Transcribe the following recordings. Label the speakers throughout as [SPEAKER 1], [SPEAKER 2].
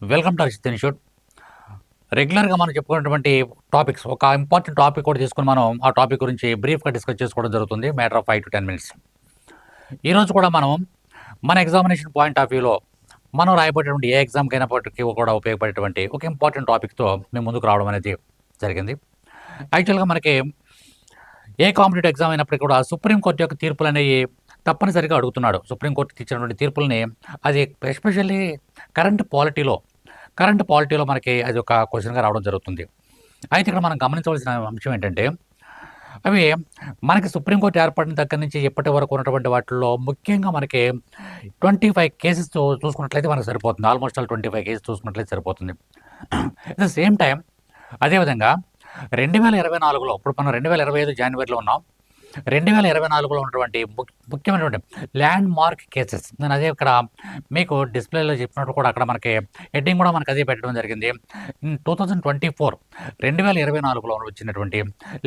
[SPEAKER 1] Welcome to Arijit institute. రెగ్యులర్గా మనం చెప్పుకున్నటువంటి టాపిక్స్ ఒక ఇంపార్టెంట్ టాపిక్ కూడా తీసుకుని మనం ఆ టాపిక్ గురించి బ్రీఫ్గా డిస్కస్ చేసుకోవడం జరుగుతుంది matter of five to ten minutes. ఈరోజు కూడా మనం మన ఎగ్జామినేషన్ పాయింట్ ఆఫ్ వ్యూలో మనం రాయబడేటువంటి ఏ ఎగ్జామ్కి అయినప్పటికీ కూడా ఉపయోగపడేటువంటి ఒక ఇంపార్టెంట్ టాపిక్తో మేము ముందుకు రావడం అనేది జరిగింది. యాక్చువల్గా మనకి ఏ కాంపిటేటివ్ ఎగ్జామ్ అయినప్పటికీ కూడా సుప్రీంకోర్టు యొక్క తీర్పులు అనేవి తప్పనిసరిగా అడుగుతున్నాడు. సుప్రీంకోర్టు ఇచ్చినటువంటి తీర్పుల్ని అది ఎస్పెషల్లీ కరెంట్ పాలిటీలో కరెంట్ పాలిటీలో మనకి అది ఒక క్వశ్చన్గా రావడం జరుగుతుంది. అయితే ఇక్కడ మనం గమనించవలసిన అంశం ఏంటంటే అవి మనకి సుప్రీంకోర్టు ఏర్పడిన దగ్గర నుంచి ఇప్పటి వరకు ఉన్నటువంటి వాటిల్లో ముఖ్యంగా మనకి ట్వంటీ ఫైవ్ కేసెస్ చూసుకున్నట్లయితే మనకు సరిపోతుంది. Almost all twenty five cases చూసుకున్నట్లయితే సరిపోతుంది. అట్ ద సేమ్ టైం అదేవిధంగా రెండు వేల ఇరవై నాలుగులో ఇప్పుడు మనం రెండు వేల ఇరవై ఐదు జనవరిలో ఉన్నాం. రెండు వేల ఇరవై నాలుగులో ఉన్నటువంటి ముఖ్యమైనటువంటి ల్యాండ్ మార్క్ కేసెస్ నేను అదే ఇక్కడ మీకు డిస్ప్లేలో చెప్పినట్టు కూడా అక్కడ మనకి హెడ్డింగ్ కూడా మనకి అదే పెట్టడం జరిగింది. టూ థౌజండ్ ట్వంటీ ఫోర్ రెండు వేల ఇరవై నాలుగులో వచ్చినటువంటి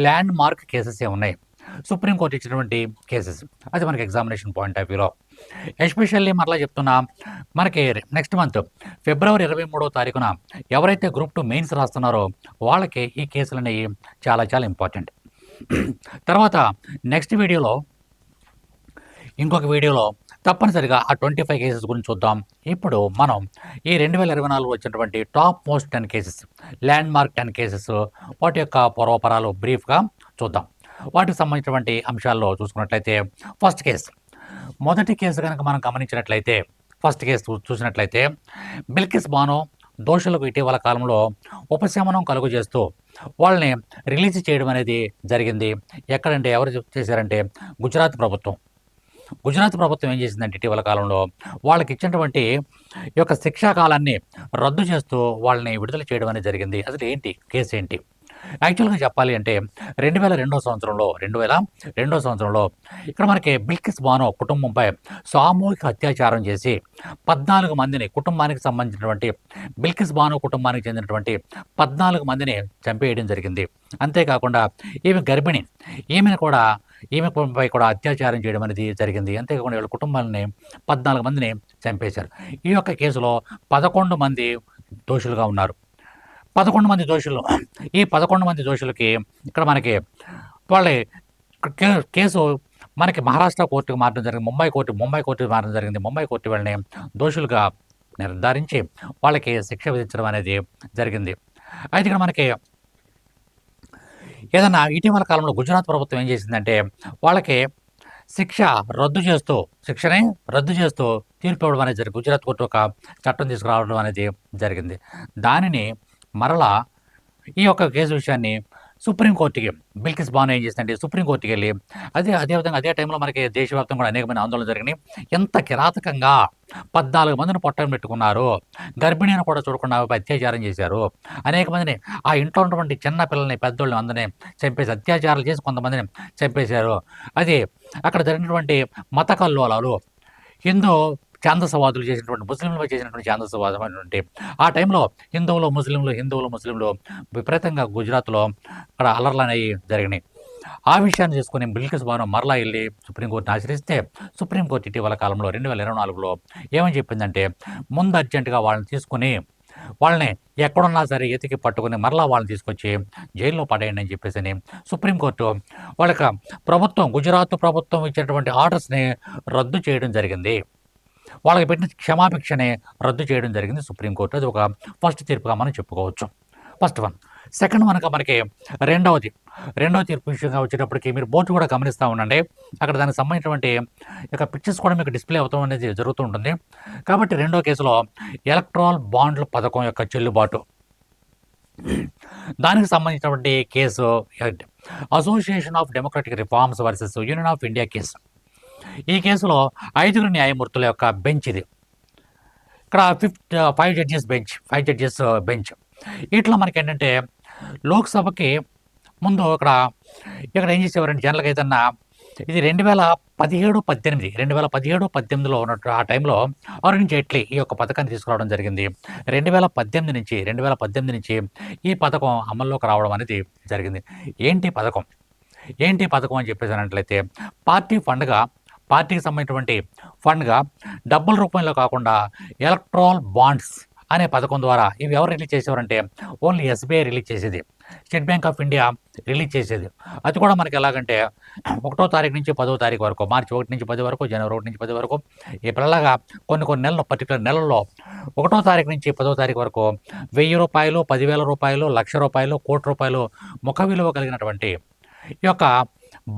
[SPEAKER 1] ల్యాండ్ మార్క్ కేసెస్ ఏ ఉన్నాయి? సుప్రీంకోర్టు ఇచ్చినటువంటి కేసెస్ అది మనకి ఎగ్జామినేషన్ పాయింట్ ఆఫ్ వ్యూలో ఎస్పెషల్లీ మరలా చెప్తున్నా మనకి నెక్స్ట్ మంత్ ఫిబ్రవరి ఇరవై మూడో తారీఖున ఎవరైతే గ్రూప్ టూ మెయిన్స్ రాస్తున్నారో వాళ్ళకి ఈ కేసులు అనేవి చాలా చాలా ఇంపార్టెంట్ తర్వాత నెక్స్ట్ వీడియోలో ఇంకొక వీడియోలో తప్పనిసరిగా ఆ ట్వంటీ ఫైవ్ కేసెస్ గురించి చూద్దాం. ఇప్పుడు మనం ఈ రెండు వేల ఇరవై నాలుగు వచ్చినటువంటి top most ten cases landmark ten cases వాటి యొక్క పూర్వపరాలు బ్రీఫ్గా చూద్దాం. వాటికి సంబంధించినటువంటి అంశాల్లో చూసుకున్నట్లయితే ఫస్ట్ కేసు మొదటి కేసు కనుక మనం గమనించినట్లయితే ఫస్ట్ కేసు చూ- చూసినట్లయితే బిల్కిస్ బానో దోషులకు ఇటీవల కాలంలో ఉపశమనం కలుగు చేస్తూ వాళ్ళని రిలీజ్ చేయడం అనేది జరిగింది. ఎక్కడంటే ఎవరు చేశారంటే గుజరాత్ ప్రభుత్వం. గుజరాత్ ప్రభుత్వం ఏం చేసిందంటే ఇటీవల కాలంలో వాళ్ళకి ఇచ్చినటువంటి ఈ యొక్క శిక్షా కాలాన్ని రద్దు చేస్తూ వాళ్ళని విడుదల చేయడం అనేది జరిగింది. అసలు ఏంటి? కేసు ఏంటి? యాక్చువల్గా చెప్పాలి అంటే రెండు వేల రెండో సంవత్సరంలో రెండు వేల రెండో సంవత్సరంలో ఇక్కడ మనకి బిల్కిస్ బానో కుటుంబంపై సామూహిక అత్యాచారం చేసి పద్నాలుగు మందిని కుటుంబానికి సంబంధించినటువంటి బిల్కిస్ బానో కుటుంబానికి చెందినటువంటి పద్నాలుగు మందిని చంపేయడం జరిగింది. అంతేకాకుండా ఈమె గర్భిణి ఈమెను కూడా ఈమెపై కూడా అత్యాచారం చేయడం అనేది జరిగింది. అంతేకాకుండా వీళ్ళ కుటుంబాలని పద్నాలుగు మందిని చంపేశారు. ఈ యొక్క కేసులో పదకొండు మంది దోషులుగా ఉన్నారు. పదకొండు మంది దోషులు. ఈ పదకొండు మంది దోషులకి ఇక్కడ మనకి వాళ్ళ కే- కేసు మనకి మహారాష్ట్ర కోర్టుకు మారడం జరిగింది. ముంబై కోర్టు ముంబై కోర్టుకు మారడం జరిగింది. ముంబై కోర్టు వాళ్ళని దోషులుగా నిర్ధారించి వాళ్ళకి శిక్ష విధించడం అనేది జరిగింది. అయితే ఇక్కడ మనకి ఏదన్నా ఇటీవల కాలంలో గుజరాత్ ప్రభుత్వం ఏం చేసిందంటే వాళ్ళకి శిక్ష రద్దు చేస్తూ శిక్షని రద్దు చేస్తూ తీర్పు ఇవ్వడం అనేది జరిగింది. గుజరాత్ కోర్టు ఒక చట్టం తీసుకురావడం అనేది జరిగింది. దానిని మరలా ఈ యొక్క కేసు విషయాన్ని సుప్రీంకోర్టుకి బిల్కిస్ బాను ఏం చేసిందంటే సుప్రీంకోర్టుకి వెళ్ళి అదే అదేవిధంగా అదే టైంలో మనకి దేశవ్యాప్తంగా కూడా అనేకమైన ఆందోళన జరిగినాయి. ఎంత కిరాతకంగా పద్నాలుగు మందిని పొట్టం పెట్టుకున్నారు. గర్భిణీని కూడా చూడకుండా అత్యాచారం చేశారు. అనేక మందిని ఆ ఇంట్లో ఉన్నటువంటి చిన్న పిల్లల్ని పెద్దోళ్ళని అందరినీ చంపేసి అత్యాచారాలు చేసి కొంతమందిని చంపేశారు. అది అక్కడ జరిగినటువంటి మత కల్లోలాలు హిందూ ఛాందసవాదులు చేసినటువంటి ముస్లింలు చేసినటువంటి ఛాందసవాదం అనేటువంటి ఆ టైంలో హిందువులు ముస్లింలు హిందువులు ముస్లింలు విపరీతంగా గుజరాత్లో అక్కడ అల్లర్లు అనేవి జరిగినాయి. ఆ విషయాన్ని చేసుకుని బిల్కిస్ భవనం మరలా వెళ్ళి సుప్రీంకోర్టును ఆశ్రయిస్తే సుప్రీంకోర్టు ఇటీవల కాలంలో రెండు వేల ఇరవై నాలుగులో ఏమని చెప్పిందంటే ముందు అర్జెంటుగా వాళ్ళని తీసుకుని వాళ్ళని ఎక్కడున్నా సరే ఎతికి పట్టుకుని మరలా వాళ్ళని తీసుకొచ్చి జైల్లో పడేయండి అని చెప్పేసి అని సుప్రీంకోర్టు వాళ్ళకి ప్రభుత్వం గుజరాత్ ప్రభుత్వం ఇచ్చినటువంటి ఆర్డర్స్ని రద్దు చేయడం జరిగింది. వాళ్ళకి పెట్టిన క్షమాభిక్షని రద్దు చేయడం జరిగింది సుప్రీంకోర్టు. అది ఒక ఫస్ట్ తీర్పుగా మనం చెప్పుకోవచ్చు. ఫస్ట్ వన్ సెకండ్ మనక మనకి రెండవది. రెండవ తీర్పు విషయంగా వచ్చేటప్పటికి మీరు బోర్డు కూడా గమనిస్తూ ఉండండి. అక్కడ దానికి సంబంధించినటువంటి యొక్క పిక్చర్స్ కూడా మీకు డిస్ప్లే అవుతాం అనేది జరుగుతూ ఉంటుంది. కాబట్టి రెండో కేసులో ఎలక్ట్రాల్ బాండ్ల పథకం యొక్క చెల్లుబాటు. దానికి సంబంధించినటువంటి case association of democratic reforms versus union of India case. ఈ కేసులో ఐదుగురు న్యాయమూర్తుల యొక్క బెంచ్ ఇది. ఇక్కడ fifth five judges bench five judges bench. ఇట్లా మనకి ఏంటంటే లోక్సభకి ముందు ఇక్కడ ఇక్కడ ఏం చేసేవారంటే జనరల్గా ఏదన్నా ఇది రెండు వేల పదిహేడు పద్దెనిమిది రెండు వేల పదిహేడు పద్దెనిమిదిలో ఉన్నట్టు ఆ టైంలో అరుణ్ జైట్లీ ఈ యొక్క పథకాన్ని తీసుకురావడం జరిగింది. రెండు వేల పద్దెనిమిది నుంచి రెండు వేల పద్దెనిమిది నుంచి ఈ పథకం అమల్లోకి రావడం అనేది జరిగింది. ఏంటి పథకం? ఏంటి పథకం అని చెప్పేసి అన్నట్లయితే పార్టీ ఫండ్గా పార్టీకి సంబంధించినటువంటి ఫండ్గా డబ్బుల రూపంలో కాకుండా ఎలక్ట్రాల్ బాండ్స్ అనే పథకం ద్వారా ఇవి ఎవరు రిలీజ్ చేసేవారంటే ఓన్లీ ఎస్బీఐ రిలీజ్ చేసేది. State bank of India release చేసేది. అది కూడా మనకి ఎలాగంటే ఒకటో తారీఖు నుంచి పదో తారీఖు వరకు మార్చి ఒకటి నుంచి పది వరకు జనవరి ఒకటి నుంచి పది వరకు ఇప్పుడలాగా కొన్ని కొన్ని నెలలు పర్టికులర్ నెలల్లో ఒకటో తారీఖు నుంచి పదో తారీఖు వరకు వెయ్యి రూపాయలు పదివేల రూపాయలు లక్ష రూపాయలు కోటి రూపాయలు ముఖ విలువ కలిగినటువంటి ఈ యొక్క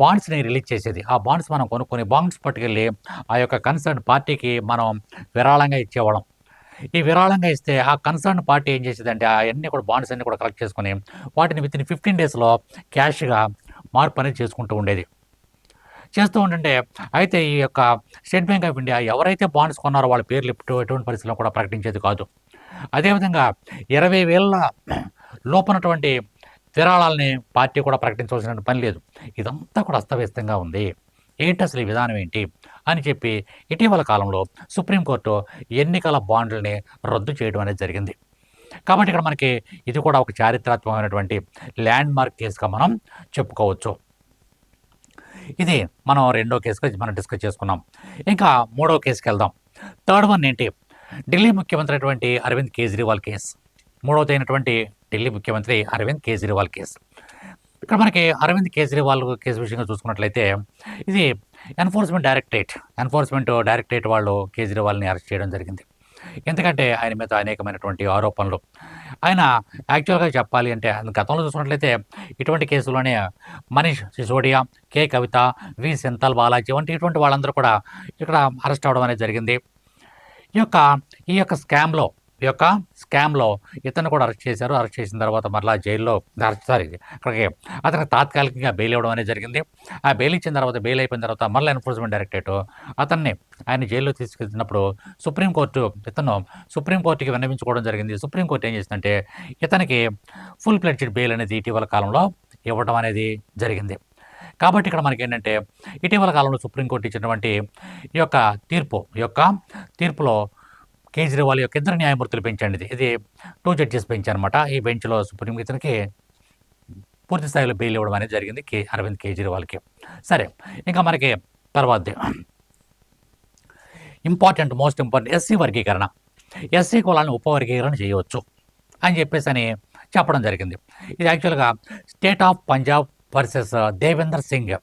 [SPEAKER 1] బాండ్స్ని రిలీజ్ చేసేది. ఆ బాండ్స్ మనం కొనుక్కొని బాండ్స్ పట్టుకెళ్ళి ఆ యొక్క కన్సర్న్ పార్టీకి మనం విరాళంగా ఇచ్చేవాళ్ళం. ఈ విరాళంగా ఇస్తే ఆ కన్సర్న్ పార్టీ ఏం చేసేదంటే అవన్నీ కూడా బాండ్స్ అన్ని కూడా కలెక్ట్ చేసుకుని వాటిని విత్ ఇన్ ఫిఫ్టీన్ డేస్లో క్యాష్గా మార్పు అనేది చేసుకుంటూ ఉండేది. చేస్తూ ఉంటుంటే అయితే ఈ యొక్క స్టేట్ బ్యాంక్ ఆఫ్ ఇండియా ఎవరైతే బాండ్స్ కొన్నారో వాళ్ళ పేర్లు ఎప్పుడు ఎటువంటి పరిస్థితుల్లో కూడా ప్రకటించేది కాదు. అదేవిధంగా ఇరవై వేల లోపనటువంటి విరాళాలని పార్టీ కూడా ప్రకటించవలసిన పని లేదు. ఇదంతా కూడా అస్తవ్యస్తంగా ఉంది. ఏంటి అసలు ఈ విధానం ఏంటి? అని చెప్పి ఇటీవల కాలంలో సుప్రీంకోర్టు ఎన్నికల బాండ్లని రద్దు చేయడం అనేది జరిగింది. కాబట్టి ఇక్కడ మనకి ఇది కూడా ఒక చారిత్రాత్మకమైనటువంటి ల్యాండ్ మార్క్ కేసుగా మనం చెప్పుకోవచ్చు. ఇది మనం రెండో కేసుగా మనం డిస్కస్ చేసుకున్నాం. ఇంకా మూడో కేసుకి వెళ్దాం థర్డ్ వన్ ఏంటి? ఢిల్లీ ముఖ్యమంత్రి అటువంటి అరవింద్ కేజ్రీవాల్ కేసు. మూడవదైనటువంటి ఢిల్లీ ముఖ్యమంత్రి అరవింద్ కేజ్రీవాల్ కేసు. ఇక్కడ మనకి అరవింద్ కేజ్రీవాల్ కేసు విషయంగా చూసుకున్నట్లయితే ఇది ఎన్ఫోర్స్మెంట్ డైరెక్టరేట్ ఎన్ఫోర్స్మెంట్ డైరెక్టరేట్ వాళ్ళు కేజ్రీవాల్ని అరెస్ట్ చేయడం జరిగింది. ఎందుకంటే ఆయన మీద అనేకమైనటువంటి ఆరోపణలు. ఆయన యాక్చువల్గా చెప్పాలి అంటే గతంలో చూసుకున్నట్లయితే ఇటువంటి కేసులోనే మనీష్ సిసోడియా కే కవిత వి సెంతల్ బాలాజీ వంటి ఇటువంటి వాళ్ళందరూ కూడా ఇక్కడ అరెస్ట్ అవ్వడం అనేది జరిగింది. ఈ యొక్క ఈ యొక్క స్కామ్లో యొక్క స్కామ్లో ఇతను కూడా అరెస్ట్ చేశారు. అరెస్ట్ చేసిన తర్వాత మరలా జైల్లో సారీ అక్కడికి అతనికి తాత్కాలికంగా బెయిల్ ఇవ్వడం అనేది జరిగింది. ఆ బెయిల్ ఇచ్చిన తర్వాత బెయిల్ అయిపోయిన తర్వాత మరలా ఎన్ఫోర్స్మెంట్ డైరెక్టరేట్ అతన్ని ఆయన జైల్లో తీసుకెళ్తున్నప్పుడు సుప్రీంకోర్టు ఇతను సుప్రీంకోర్టుకి విన్నవించుకోవడం జరిగింది. సుప్రీంకోర్టు ఏం చేసిందంటే ఇతనికి ఫుల్ ప్లెడ్జెడ్ బెయిల్ అనేది ఇటీవల కాలంలో ఇవ్వడం అనేది జరిగింది. కాబట్టి ఇక్కడ మనకి ఏంటంటే ఇటీవల కాలంలో సుప్రీంకోర్టు ఇచ్చినటువంటి ఈ యొక్క తీర్పు ఈ యొక్క తీర్పులో కేజ్రీవాల్ యొక్క ఇద్దరు న్యాయమూర్తులు పెంచండి ఇది. ఇది టూ జడ్జెస్ పెంచారనమాట ఈ బెంచ్లో సుప్రీం ఇతనికి పూర్తి స్థాయిలో బెయిల్ ఇవ్వడం అనేది జరిగింది కే అరవింద్ కేజ్రీవాల్కి. సరే ఇంకా మనకి తర్వాత ఇంపార్టెంట్ మోస్ట్ ఇంపార్టెంట్ ఎస్సీ వర్గీకరణ. ఎస్సీ కులాలను ఉపవర్గీకరణ చేయవచ్చు అని చెప్పేసి అని చెప్పడం జరిగింది. ఇది యాక్చువల్గా state of Punjab versus Devender Singh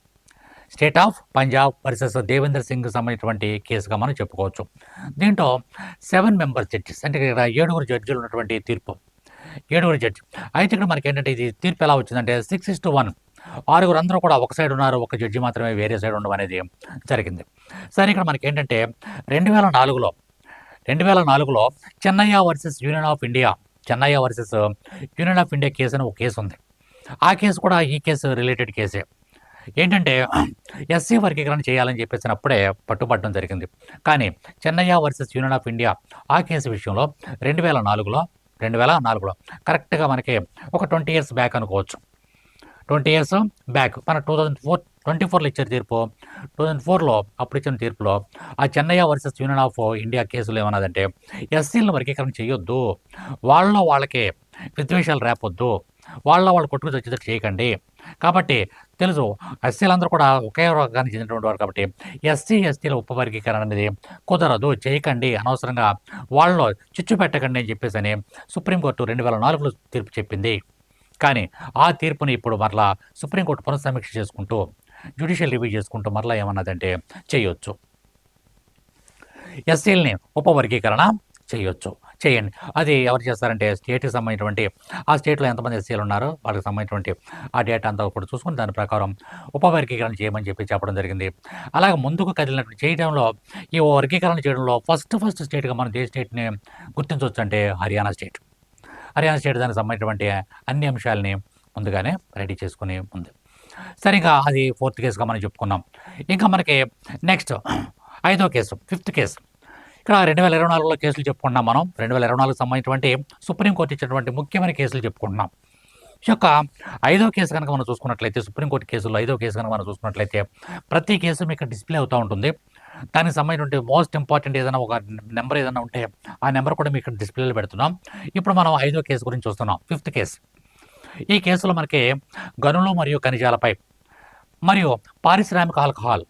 [SPEAKER 1] state of Punjab versus Devendra Singh సంబంధించినటువంటి కేసుగా మనం చెప్పుకోవచ్చు. దీంట్లో సెవెన్ మెంబర్ జడ్జెస్ అంటే ఇక్కడ ఏడుగురు జడ్జిలు ఉన్నటువంటి తీర్పు. ఏడుగురు జడ్జి. అయితే ఇక్కడ మనకి ఏంటంటే ఇది తీర్పు ఎలా వచ్చిందంటే సిక్స్ ఇస్ టు వన్. ఆరుగురు అందరూ కూడా ఒక సైడ్ ఉన్నారు ఒక జడ్జి మాత్రమే వేరే సైడ్ ఉండడం అనేది జరిగింది. సరే ఇక్కడ మనకి ఏంటంటే రెండు వేల నాలుగులో రెండు వేల నాలుగులో Chennaiah versus union of India Chennaiah versus union of India case అని ఒక కేసు ఉంది. ఆ కేసు కూడా ఈ కేసు రిలేటెడ్ కేసే. ఏంటంటే ఎస్సీ వర్గీకరణ చేయాలని చెప్పేసినప్పుడే పట్టుబట్టడం జరిగింది. కానీ Chennaiah versus union of India ఆ కేసు విషయంలో రెండు వేల నాలుగులో రెండు వేల నాలుగులో కరెక్ట్గా మనకి ఒక ట్వంటీ ఇయర్స్ బ్యాక్ అనుకోవచ్చు. Twenty years back. మన టూ థౌజండ్ ఫోర్ ట్వంటీ ఫోర్లో ఇచ్చిన తీర్పు. టూ థౌజండ్ ఫోర్లో అప్పుడు ఇచ్చిన తీర్పులో ఆ Chennaiah versus union of India కేసులు ఏమన్నదంటే ఎస్సీలను వర్గీకరణ చేయొద్దు. వాళ్ళ వాళ్ళకి విద్వేషాలు రేపొద్దు. వాళ్ళ వాళ్ళు కొట్టుకు వచ్చేటట్టు చేయకండి. కాబట్టి తెలుసు. ఎస్సీలందరూ కూడా ఒకే వర్గానికి చెందినటువంటి వారు కాబట్టి ఎస్సీ ఎస్టీల ఉపవర్గీకరణ అనేది కుదరదు. చేయకండి. అనవసరంగా వాళ్ళలో చిచ్చు పెట్టకండి అని చెప్పేసి అని సుప్రీంకోర్టు రెండు వేల నాలుగులో తీర్పు చెప్పింది. కానీ ఆ తీర్పుని ఇప్పుడు మరలా సుప్రీంకోర్టు పునఃసమీక్ష చేసుకుంటూ జ్యుడిషియల్ రివ్యూ చేసుకుంటూ మరలా ఏమన్నదంటే చేయొచ్చు. ఎస్సీలని ఉపవర్గీకరణ చేయొచ్చు. చేయండి. అది ఎవరు చేస్తారంటే స్టేట్కి సంబంధించినటువంటి ఆ స్టేట్లో ఎంతమంది ఎస్సీలు ఉన్నారో వాళ్ళకి సంబంధించినటువంటి ఆ డేటా అంతా కూడా చూసుకుని దాని ప్రకారం ఉపవర్గీకరణ చేయమని చెప్పి చెప్పడం జరిగింది. అలాగే ముందుకు కదిలినట్టు చేయడంలో ఈ వర్గీకరణ చేయడంలో ఫస్ట్ ఫస్ట్ స్టేట్గా మనం ఏ స్టేట్ని గుర్తించవచ్చు అంటే హర్యానా స్టేట్ హర్యానా స్టేట్ దానికి సంబంధించినటువంటి అన్ని అంశాలని ముందుగానే రెడీ చేసుకుని ఉంది. సరిగా అది ఫోర్త్ కేసుగా మనం చెప్పుకున్నాం. ఇంకా మనకి నెక్స్ట్ ఐదో కేసు ఫిఫ్త్ కేసు ఇక్కడ రెండు వేల ఇరవై నాలుగులో కేసులు చెప్పుకున్నాం మనం. రెండు వేల ఇరవై నాలుగు సంబంధించినటువంటి సుప్రీంకోర్టు ఇచ్చినటువంటి ముఖ్యమైన కేసులు చెప్పుకుంటున్నాం. ఈ యొక్క ఐదో కేసు కనుక మనం చూసుకున్నట్లయితే సుప్రీంకోర్టు కేసులో ఐదో కేసు కనుక మనం చూసుకున్నట్లయితే ప్రతి కేసు మీకు డిస్ప్లే అవుతూ ఉంటుంది. దానికి సంబంధించిన మోస్ట్ ఇంపార్టెంట్ ఏదైనా ఒక నెంబర్ ఏదైనా ఉంటే ఆ నెంబర్ కూడా మీకు డిస్ప్లేలో పెడుతున్నాం. ఇప్పుడు మనం ఐదో కేసు గురించి చూస్తున్నాం. Fifth case. ఈ కేసులో మనకి గనులు మరియు ఖనిజాలపై మరియు పారిశ్రామిక ఆల్కహాల్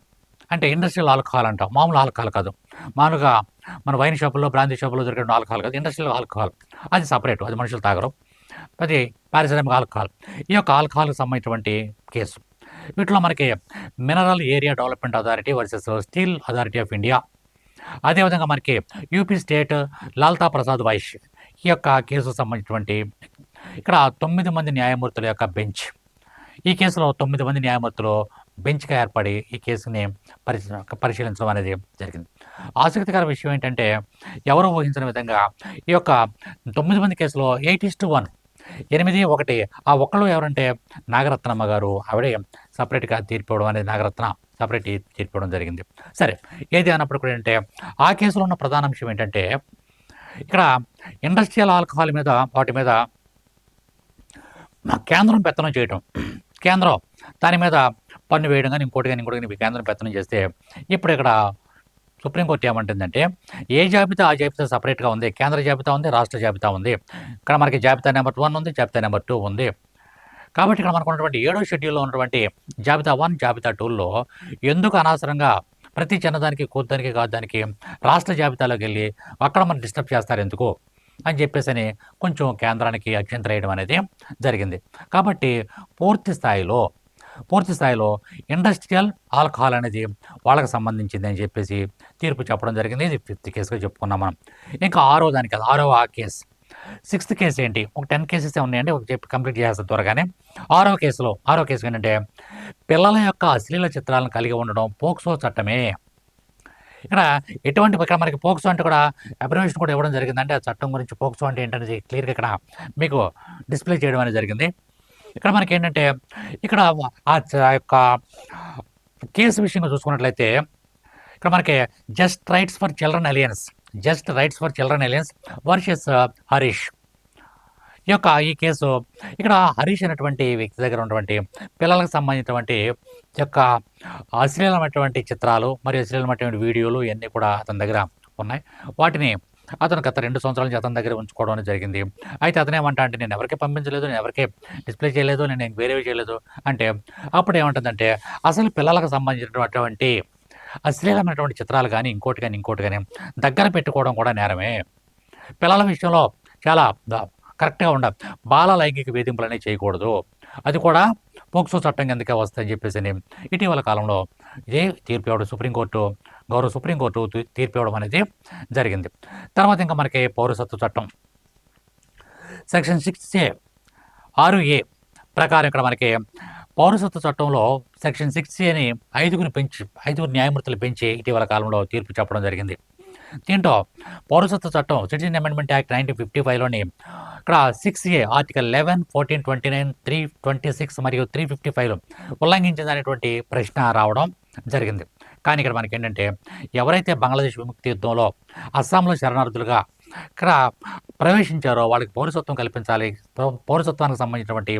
[SPEAKER 1] అంటే ఇండస్ట్రియల్ ఆల్కహాల్ అంటాం. మామూలు ఆల్కహాల్ కాదు. మామూలుగా మన వైన్ షాపుల్లో బ్రాందీ షాపుల్లో దొరికిన ఆల్కహాల్ కాదు. Industrial alcohol. అది సపరేట్. అది మనుషులు తాగరు. అది పారిశ్రామిక ఆల్కహాల్. ఈ యొక్క ఆల్కహాల్కి సంబంధించినటువంటి కేసు. వీటిలో మనకి mineral area development authority versus steel authority of India. అదేవిధంగా మనకి యూపీ స్టేట్ లాల్తా ప్రసాద్ వైశ్య ఈ యొక్క కేసుకు సంబంధించినటువంటి ఇక్కడ తొమ్మిది మంది న్యాయమూర్తుల యొక్క బెంచ్. ఈ కేసులో తొమ్మిది మంది న్యాయమూర్తులు బెంచ్గా ఏర్పడి ఈ కేసుని పరిశీ పరిశీలించడం అనేది జరిగింది. ఆసక్తికర విషయం ఏంటంటే ఎవరు ఊహించిన విధంగా ఈ యొక్క తొమ్మిది మంది కేసులో ఎయిట్ ఇస్ టు వన్. ఎనిమిది ఒకటి ఆ ఒక్కళ్ళు ఎవరంటే నాగరత్నమ్మ గారు. ఆవిడే సపరేట్గా తీర్పివ్వడం అనేది నాగరత్న సపరేట్ తీర్పివ్వడం జరిగింది. సరే ఏది అన్నప్పుడు కూడా ఏంటంటే ఆ కేసులో ఉన్న ప్రధాన అంశం ఏంటంటే ఇక్కడ ఇండస్ట్రియల్ ఆల్కహాల్ మీద వాటి మీద కేంద్రం పెత్తనం చేయటం. కేంద్రం దాని మీద పన్ను వేయడం కానీ ఇంకోటి కానీ ఇంకోటి కానీ కేంద్రం పెత్తనం చేస్తే ఇప్పుడు ఇక్కడ సుప్రీంకోర్టు ఏమంటుందంటే ఏ జాబితా ఆ జాబితా సపరేట్గా ఉంది కేంద్ర జాబితా ఉంది రాష్ట్ర జాబితా ఉంది. ఇక్కడ మనకి జాబితా నెంబర్ వన్ ఉంది జాబితా నెంబర్ టూ ఉంది. కాబట్టి ఇక్కడ మనకు ఉన్నటువంటి ఏడో షెడ్యూల్లో ఉన్నటువంటి జాబితా వన్ జాబితా టూల్లో ఎందుకు అనవసరంగా ప్రతి చిన్నదానికి కూర్దానికి కాదానికి రాష్ట్ర జాబితాలోకి వెళ్ళి అక్కడ మనం డిస్టర్బ్ చేస్తారు ఎందుకు? అని చెప్పేసి అని కొంచెం కేంద్రానికి అభ్యంతరం వేయడం అనేది జరిగింది. కాబట్టి పూర్తి స్థాయిలో పూర్తి స్థాయిలో ఇండస్ట్రియల్ ఆల్కహాల్ అనేది వాళ్ళకి సంబంధించింది అని చెప్పేసి తీర్పు చెప్పడం జరిగింది. ఇది ఫిఫ్త్ కేసుగా చెప్పుకున్నాం మనం. ఇంకా ఆరో దానికి ఆరో ఆ కేసు. సిక్స్త్ కేసు ఏంటి? ఒక టెన్ కేసెస్ ఉన్నాయండి ఒక చెప్పి కంప్లీట్ చేస్తే త్వరగానే. ఆరో కేసులో ఆరో కేసు ఏంటంటే పిల్లల యొక్క అశ్లీల చిత్రాలను కలిగి ఉండడం పోక్సో చట్టమే. ఇక్కడ ఎటువంటి ఇక్కడ మనకి పోక్సో అంటే కూడా అబ్రివేషన్ కూడా ఇవ్వడం జరిగింది అంటే ఆ చట్టం గురించి పోక్సో అంటే ఏంటనేది క్లియర్గా ఇక్కడ మీకు డిస్ప్లే చేయడం అనేది జరిగింది. ఇక్కడ మనకి ఏంటంటే ఇక్కడ ఆ యొక్క కేసు విషయంగా చూసుకున్నట్లయితే ఇక్కడ మనకి just rights for children alliance just rights for children alliance versus Harish. ఈ యొక్క ఈ కేసు ఇక్కడ హరీష్ అనేటువంటి వ్యక్తి దగ్గర ఉన్నటువంటి పిల్లలకు సంబంధించినటువంటి యొక్క అశ్లీలమైనటువంటి చిత్రాలు మరియు అశ్లీలమైనటువంటి వీడియోలు ఇవన్నీ కూడా అతని దగ్గర ఉన్నాయి. వాటిని అతను గత రెండు సంవత్సరాల నుంచి అతని దగ్గర ఉంచుకోవడం జరిగింది. అయితే అతను ఏమంటా అంటే నేను ఎవరికి పంపించలేదు నేను ఎవరికే డిస్ప్లే చేయలేదు నేను వేరేవి చేయలేదు. అంటే అప్పుడు ఏమంటుందంటే అసలు పిల్లలకు సంబంధించినటువంటి అశ్లీలమైనటువంటి చిత్రాలు కానీ ఇంకోటి కానీ ఇంకోటి కానీ దగ్గర పెట్టుకోవడం కూడా నేరమే. పిల్లల విషయంలో చాలా కరెక్ట్గా ఉండ బాల లైంగిక వేధింపులు అనేవి చేయకూడదు. అది కూడా పోక్సో చట్టం కిందకే వస్తాయని చెప్పేసి అని ఇటీవల కాలంలో ఇదే తీర్పు ఇవ్వడం సుప్రీంకోర్టు గౌరవ సుప్రీంకోర్టు తీర్పు ఇవ్వడం అనేది జరిగింది. తర్వాత ఇంకా మనకి పౌరసత్వ చట్టం. సెక్షన్ సిక్స్ ఏ ఆరు ఏ ప్రకారం ఇక్కడ మనకి పౌరసత్వ చట్టంలో సెక్షన్ సిక్స్ ఏని ఐదుగురు పెంచి ఐదుగురు న్యాయమూర్తులు పెంచి ఇటీవల కాలంలో తీర్పు చెప్పడం జరిగింది. దీంట్లో పౌరసత్వ చట్టం citizen amendment act nineteen fifty ఫైవ్లోని ఇక్కడ six A article eleven fourteen twenty nine three twenty six మరియు త్రీ ఫిఫ్టీ ఫైవ్లో ఉల్లంఘించిందనేటువంటి ప్రశ్న రావడం జరిగింది. కానీ ఇక్కడ మనకి ఏంటంటే ఎవరైతే బంగ్లాదేశ్ విముక్తి యుద్ధంలో అస్సాంలో శరణార్థులుగా ఇక్కడ ప్రవేశించారో వాళ్ళకి పౌరసత్వం కల్పించాలి పౌ- పౌరసత్వానికి సంబంధించినటువంటి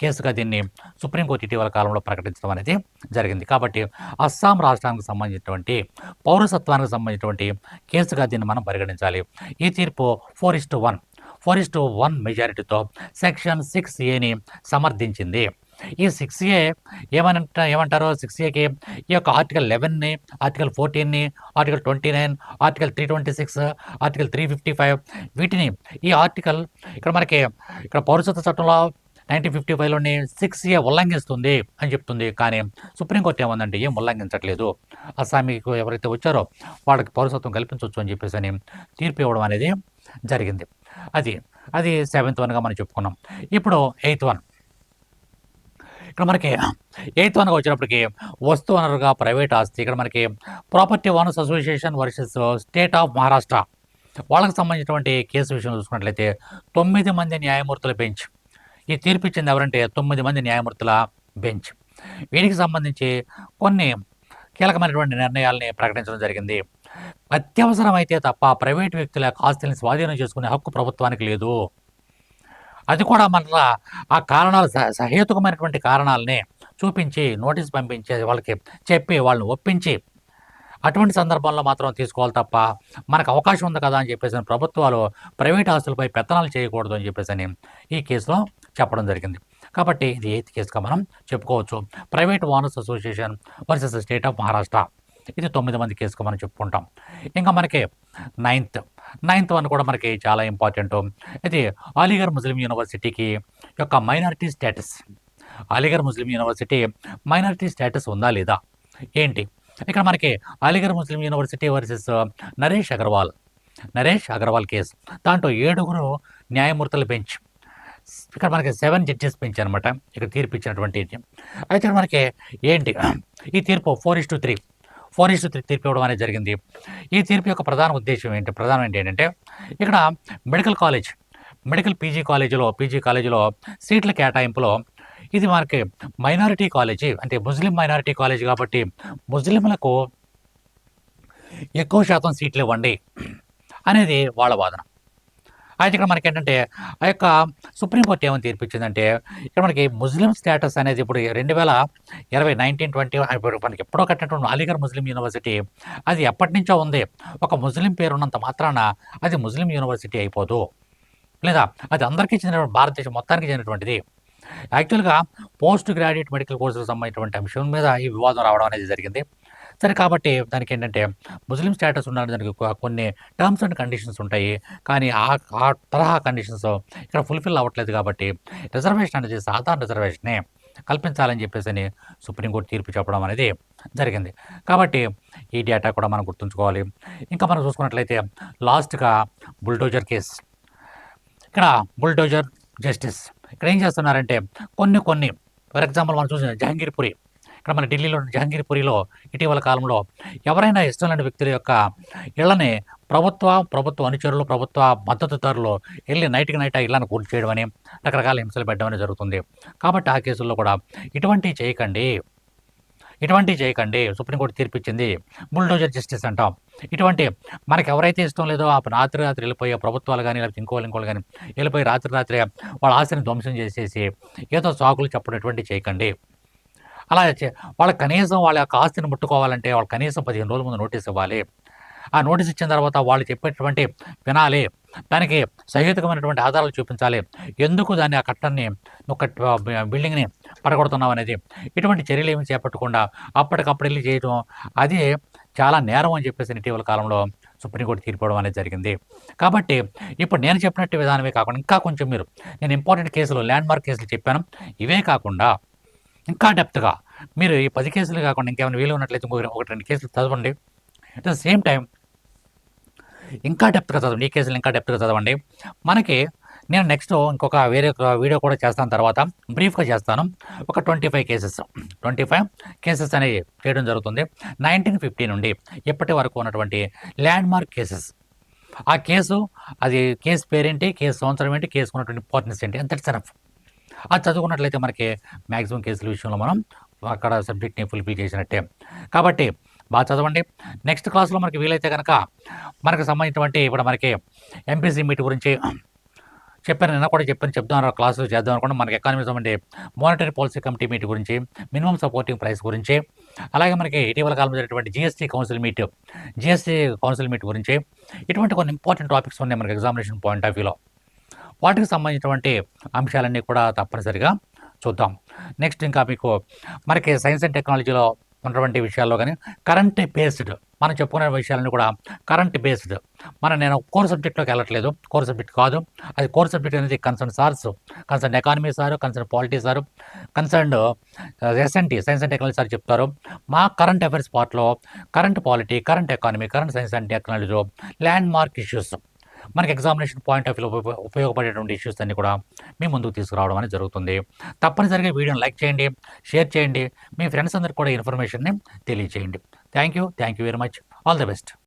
[SPEAKER 1] కేసుగా దీన్ని సుప్రీంకోర్టు ఇటీవల కాలంలో ప్రకటించడం అనేది జరిగింది. కాబట్టి అస్సాం రాష్ట్రానికి సంబంధించినటువంటి పౌరసత్వానికి సంబంధించినటువంటి కేసుగా దీన్ని మనం పరిగణించాలి. ఈ తీర్పు four is to one four is to one మెజారిటీతో సెక్షన్ సిక్స్ ఏని సమర్థించింది. ఈ సిక్స్ ఏ ఏమనంట ఏమంటారో? సిక్స్ ఏకి ఈ యొక్క ఆర్టికల్ లెవెన్ని article ఫోర్టీన్ని article twenty nine article three twenty six article three fifty five వీటిని ఈ ఆర్టికల్ ఇక్కడ మనకి ఇక్కడ పౌరసత్వ చట్టంలో నైన్టీన్ ఫిఫ్టీ ఫైవ్లోని సిక్స్ ఏ ఉల్లంఘిస్తుంది అని చెప్తుంది. కానీ సుప్రీంకోర్టు ఏమందంటే ఏం ఉల్లంఘించట్లేదు. అస్సామీకు ఎవరైతే వచ్చారో వాళ్ళకి పౌరసత్వం కల్పించవచ్చు అని చెప్పేసి అని తీర్పు ఇవ్వడం అనేది జరిగింది. అది అది సెవెంత్ వన్గా మనం చెప్పుకున్నాం. ఇప్పుడు ఎయిత్ వన్. ఇక్కడ మనకి ఎయిత్ వన్గా వచ్చినప్పటికీ వస్తు వనరుగా ప్రైవేట్ ఆస్తి ఇక్కడ మనకి property owners association versus state of Maharashtra. వాళ్ళకి సంబంధించినటువంటి కేసు విషయం చూసుకున్నట్లయితే తొమ్మిది మంది న్యాయమూర్తుల బెంచ్. ఈ తీర్పు ఇచ్చింది ఎవరంటే తొమ్మిది మంది న్యాయమూర్తుల బెంచ్. వీటికి సంబంధించి కొన్ని కీలకమైనటువంటి నిర్ణయాల్ని ప్రకటించడం జరిగింది. అత్యవసరమైతే తప్ప ప్రైవేట్ వ్యక్తుల యొక్క ఆస్తుల్ని స్వాధీనం చేసుకునే హక్కు ప్రభుత్వానికి లేదు. అది కూడా మళ్ళా ఆ కారణాలు సహేతుకమైనటువంటి కారణాలని చూపించి నోటీస్ పంపించే వాళ్ళకి చెప్పి వాళ్ళని ఒప్పించి అటువంటి సందర్భంలో మాత్రం తీసుకోవాలి తప్ప మనకు అవకాశం ఉంది కదా అని చెప్పేసి ప్రభుత్వాలు ప్రైవేట్ ఆస్తులపై పెత్తనాలు చేయకూడదు అని చెప్పేసి అని ఈ కేసులో చెప్పడం జరిగింది. కాబట్టి ఇది ఎయిత్ కేసుగా మనం చెప్పుకోవచ్చు. Private owners association versus state of Maharashtra. ఇది తొమ్మిది మంది కేసుగా మనం చెప్పుకుంటాం. ఇంకా మనకి నైన్త్. నైన్త్ వన్ కూడా మనకి చాలా ఇంపార్టెంట్. ఇది అలీగర్ ముస్లిం యూనివర్సిటీకి యొక్క minority status. Aligarh Muslim university minority status ఉందా లేదా? ఏంటి? ఇక్కడ మనకి Aligarh Muslim university versus Naresh Agarwal. Naresh Agarwal case. దాంట్లో ఏడుగురు న్యాయమూర్తుల బెంచ్. ఇక్కడ మనకి సెవెన్ జడ్జెస్ బెంచ్ అనమాట ఇక్కడ తీర్పు ఇచ్చినటువంటి అయితే మనకి ఏంటి? ఈ తీర్పు four is to three four three తీర్పు ఇవ్వడం అనేది జరిగింది. ఈ తీర్పు యొక్క ప్రధాన ఉద్దేశం ఏంటి? ప్రధానం ఏంటి ఏంటంటే ఇక్కడ మెడికల్ కాలేజ్ మెడికల్ పీజీ కాలేజీలో పీజీ కాలేజీలో సీట్ల కేటాయింపులో ఇది మనకి మైనారిటీ కాలేజీ అంటే ముస్లిం మైనారిటీ కాలేజ్ కాబట్టి ముస్లింలకు ఎక్కువ శాతం సీట్లు ఇవ్వండి అనేది వాళ్ళ వాదన. అయితే ఇక్కడ మనకి ఏంటంటే ఆ యొక్క సుప్రీంకోర్టు ఏమని తీర్పిచ్చిందంటే ఇక్కడ మనకి ముస్లిం స్టేటస్ అనేది ఇప్పుడు రెండు వేల ఇరవై నైన్టీన్ ట్వంటీ మనకి ఎప్పుడో కట్టినటువంటి అలీగర్ ముస్లిం యూనివర్సిటీ అది ఎప్పటి నుంచో ఉంది. ఒక ముస్లిం పేరు ఉన్నంత మాత్రాన అది ముస్లిం యూనివర్సిటీ అయిపోదు. లేదా అది అందరికీ చెందిన భారతదేశం మొత్తానికి చెందినటువంటిది. యాక్చువల్గా పోస్ట్ గ్రాడ్యుయేట్ మెడికల్ కోర్సులకు సంబంధించినటువంటి అంశం మీద ఈ వివాదం రావడం అనేది జరిగింది. సరే కాబట్టి దానికి ఏంటంటే ముస్లిం స్టేటస్ ఉన్న దానికి కొన్ని టర్మ్స్ అండ్ కండిషన్స్ ఉంటాయి. కానీ ఆ ఆ తరహా కండిషన్స్ ఇక్కడ ఫుల్ఫిల్ అవ్వట్లేదు కాబట్టి రిజర్వేషన్ అనేది సాధారణ రిజర్వేషనే కల్పించాలని చెప్పేసి అని సుప్రీంకోర్టు తీర్పు చెప్పడం అనేది జరిగింది. కాబట్టి ఈ డేటా కూడా మనం గుర్తుంచుకోవాలి. ఇంకా మనం చూసుకున్నట్లయితే లాస్ట్గా బుల్డోజర్ కేస్. ఇక్కడ బుల్డోజర్ జస్టిస్. ఇక్కడ ఏం చేస్తున్నారంటే కొన్ని కొన్ని ఫర్ ఎగ్జాంపుల్ మనం చూసిన జహంగీర్పురి. ఇక్కడ మన ఢిల్లీలో జహంగీర్పురిలో ఇటీవల కాలంలో ఎవరైనా ఇష్టం లేని వ్యక్తుల యొక్క ఇళ్ళని ప్రభుత్వ ప్రభుత్వ అనుచరులు ప్రభుత్వ మద్దతుదారులు వెళ్ళి నైట్కి నైట్ ఆ ఇళ్ళను కూల్ చేయడం అని రకరకాల హింసలు పెట్టడం జరుగుతుంది. కాబట్టి ఆ కేసుల్లో కూడా ఇటువంటి చేయకండి. ఇటువంటివి చేయకండి. సుప్రీంకోర్టు తీర్పిచ్చింది బుల్డోజర్ జస్టిస్ అంటాం. ఇటువంటి మనకి ఎవరైతే ఇష్టం లేదో ఆ రాత్రి రాత్రి వెళ్ళిపోయే ప్రభుత్వాలు కానీ లేకపోతే ఇంకోళ్ళు ఇంకోళ్ళు కానీ వెళ్ళిపోయి రాత్రి రాత్రి వాళ్ళ ఆస్తిని ధ్వంసం చేసేసి ఏదో సాకులు చెప్పడం ఇటువంటి చేయకండి. అలా వాళ్ళ కనీసం వాళ్ళ యొక్క ఆస్తిని ముట్టుకోవాలంటే వాళ్ళు కనీసం పదిహేను రోజుల ముందు నోటీస్ ఇవ్వాలి. ఆ నోటీస్ ఇచ్చిన తర్వాత వాళ్ళు చెప్పేటువంటి వినాలి దానికి సహేతుకమైనటువంటి ఆధారాలు చూపించాలి. ఎందుకు దాన్ని ఆ కట్టన్ని ఒక బిల్డింగ్ని పడగొడుతున్నాం అనేది? ఇటువంటి చర్యలు ఏమి చేపట్టకుండా అప్పటికప్పుడు వెళ్ళి చేయడం అది చాలా నేరం అని చెప్పేసి ఇటీవల కాలంలో సుప్రీంకోర్టు తీర్పడం అనేది జరిగింది. కాబట్టి ఇప్పుడు నేను చెప్పినట్టు విధానమే కాకుండా ఇంకా కొంచెం మీరు నేను ఇంపార్టెంట్ కేసులు ల్యాండ్ మార్క్ కేసులు చెప్పాను. ఇవే కాకుండా ఇంకా డెప్త్గా మీరు ఈ పది కేసులు కాకుండా ఇంకేమైనా వీలు ఉన్నట్లయితే ఇంకొక ఒకటి రెండు కేసులు చదవండి. అట్ ద సేమ్ టైం ఇంకా డెప్త్గా చదవండి. ఈ కేసులు ఇంకా డెప్త్గా చదవండి. మనకి నేను నెక్స్ట్ ఇంకొక వేరే ఒక వీడియో కూడా చేస్తాను తర్వాత. బ్రీఫ్గా చేస్తాను. ఒక twenty five cases twenty five cases అనేవి చేయడం జరుగుతుంది. నైన్టీన్ ఫిఫ్టీ నుండి ఇప్పటి వరకు ఉన్నటువంటి ల్యాండ్ మార్క్ కేసెస్ ఆ కేసు అది కేసు పేరేంటి కేసు సంవత్సరం ఏంటి కేసుకున్నటువంటి ఇంపార్టెన్స్ ఏంటి అంతటి సెనఫ్ అది చదువుకున్నట్లయితే మనకి మ్యాక్సిమం కేసుల విషయంలో మనం అక్కడ సబ్జెక్ట్ని ఫుల్ఫిల్ చేసినట్టే. కాబట్టి బాగా చదవండి. నెక్స్ట్ క్లాస్లో మనకి వీలైతే కనుక మనకు సంబంధించినటువంటి ఇప్పుడు మనకి ఎంపీసీ మీట్ గురించి చెప్పాను. నిన్న కూడా చెప్పాను. చెప్దాం క్లాసులో చేద్దాం అనుకోండి మనకి ఎకానమీ సంబంధించి మానిటరీ పాలసీ కమిటీ మీట్ గురించి మినిమం సపోర్టింగ్ ప్రైస్ గురించి అలాగే మనకి ఇటీవల కాలంలో జరిగినటువంటి GST council meet GST council meet గురించి ఇటువంటి కొన్ని ఇంపార్టెంట్ టాపిక్స్ ఉన్నాయి మనకి ఎగ్జామినేషన్ పాయింట్ ఆఫ్ వ్యూలో వాటికి సంబంధించినటువంటి అంశాలన్నీ కూడా తప్పనిసరిగా చూద్దాం. నెక్స్ట్ ఇంకా మీకు మనకి సైన్స్ అండ్ టెక్నాలజీలో ఉన్నటువంటి విషయాల్లో కానీ కరెంట్ బేస్డ్ మనం చెప్పుకునే విషయాలన్నీ కూడా కరెంట్ బేస్డ్ మన నేను కోర్ సబ్జెక్ట్లోకి వెళ్ళట్లేదు. కోర్ సబ్జెక్ట్ కాదు. అది కోర్ సబ్జెక్ట్ అనేది concern sirs concern economy sir concern polity sir concern S and T science and technology sir చెప్తారు. మా కరెంట్ అఫైర్స్ పార్ట్లో current polity current economy current science and technology landmark issues మనకి examination point of వ్యూలో ఉపయోగపడేటువంటి issues అన్ని కూడా మీ ముందుకు తీసుకురావడం అనేది జరుగుతుంది. తప్పనిసరిగా వీడియోని లైక్ చేయండి షేర్ చేయండి. మీ ఫ్రెండ్స్ అందరికి కూడా ఇన్ఫర్మేషన్ని తెలియచేయండి. Thank you thank you very much all the best